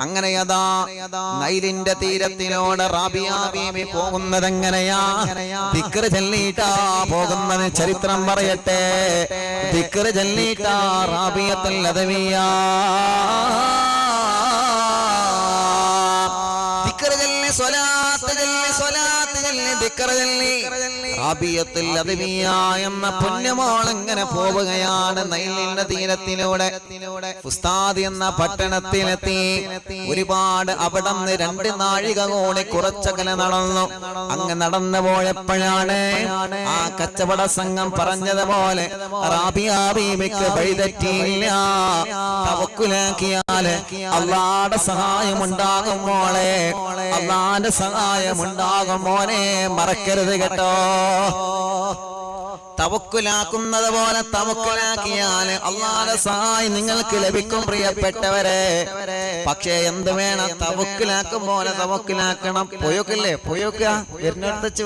അങ്ങനെ അതാ നൈലിന്റെ തീരത്തിനോട് റാബിയാബീമി പോകുന്നത് എങ്ങനെയാ തിക്കറ് ചെല്ലീട്ടാ പോകുന്നത് ചരിത്രം പറയട്ടെ. തിക്കറ് ചെല്ലീട്ടാ റാബിയത്തുൽ അദവിയാ തിക്കറ് ചെല്ലി സ്വലാത്ത് എന്ന പുണ്യമോൾ എങ്ങനെ പോവുകയാണ് നൈലിന്റെ തീരത്തിലൂടെ. ഫുസ്താദ് എന്ന പട്ടണത്തിലെത്തി. ഒരുപാട് അവിടെ നിന്ന് രണ്ട് നാഴിക കൂടി കുറച്ചകലെ നടന്നു. അങ്ങ് നടന്നു പോയപ്പോഴാണ് ആ കച്ചവട സംഘം പറഞ്ഞതുപോലെ റാബിയ ബീബിക്ക് വഴിതെറ്റിയില്ല. തവക്കുലാക്കിയാൽ അള്ളാടെ സഹായം ഉണ്ടാകും മോളെ. അള്ളാന്റെ സഹായം ഉണ്ടാകും മോനെ മറക്കരുത് കേട്ടോ. തവക്കുലാക്കുന്നത് പോലെ തവക്കുലാക്കിയാൽ അള്ളാന്റെ സഹായം നിങ്ങൾക്ക് ലഭിക്കും പ്രിയപ്പെട്ടവരെ. പക്ഷേ എന്ത് വേണം? തവക്കുലാക്കും പോലെ തവക്കിലാക്കണം. പൊയോക്കില്ലേ പൊയോക്ക വരുന്നിടത്ത്